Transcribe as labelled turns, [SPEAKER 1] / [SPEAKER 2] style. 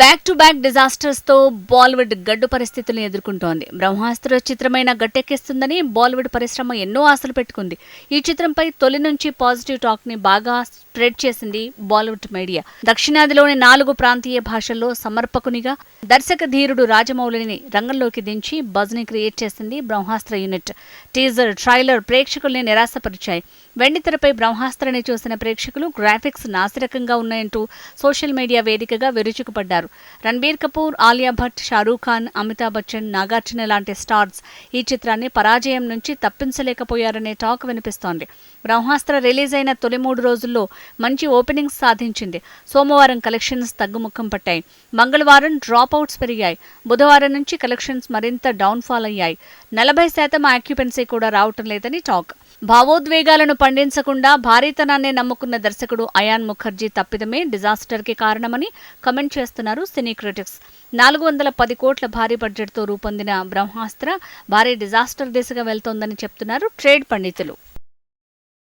[SPEAKER 1] Back to back డిజాస్టర్స్తో బాలీవుడ్ గడ్డు పరిస్థితులను ఎదుర్కొంటోంది. బ్రహ్మాస్త్ర చిత్రమైన గట్టెక్కిస్తుందని బాలీవుడ్ పరిశ్రమ ఎన్నో ఆశలు పెట్టుకుంది. ఈ చిత్రంపై తొలి నుంచి పాజిటివ్ టాక్ని బాగా స్ప్రెడ్ చేసింది బాలీవుడ్ మీడియా. దక్షిణాదిలోని నాలుగు ప్రాంతీయ భాషల్లో సమర్పకునిగా దర్శక ధీరుడు రాజమౌళిని రంగంలోకి దించి బజ్ని క్రియేట్ చేసింది బ్రహ్మాస్త్ర యూనిట్. టీజర్ ట్రైలర్ ప్రేక్షకుల్ని నిరాశపరిచాయి. వెండితెరపై బ్రహ్మాస్త్రని చూసిన ప్రేక్షకులు గ్రాఫిక్స్ నాసిరకంగా ఉన్నాయంటూ సోషల్ మీడియా వేదికగా విరుచుకుపడ్డారు. రణబీర్ కపూర్ ఆలియా భట్ షారూఖ్ ఖాన్ అమితాబ్ బచ్చన్ నాగార్జున లాంటి స్టార్స్ ఈ చిత్రాన్ని పరాజయం నుంచి తప్పించలేకపోయారనే టాక్ వినిపిస్తోంది. బ్రహ్మాస్త్ర రిలీజ్ అయిన తొలి మూడు రోజుల్లో మంచి ఓపెనింగ్స్ సాధించింది. సోమవారం కలెక్షన్స్ తగ్గుముఖం పట్టాయి. మంగళవారం డ్రాప్ అవుట్స్ పెరిగాయి. బుధవారం నుంచి కలెక్షన్స్ మరింత డౌన్ఫాల్ అయ్యాయి. నలభై శాతం ఆక్యుపెన్సీ కూడా రావటం లేదని టాక్. భావోద్వేగాలను పండించకుండా భారీతనాన్నే నమ్ముకున్న దర్శకుడు అయాన్ ముఖర్జీ తప్పిదమే డిజాస్టర్కి కారణమని కమెంట్ చేస్తున్నారు సినీ క్రిటిక్స్. నాలుగు వందల పది కోట్ల భారీ బడ్జెట్తో రూపొందిన బ్రహ్మాస్త్ర భారీ డిజాస్టర్ దిశగా వెళ్తోందని చెప్తున్నారు ట్రేడ్ పండితులు.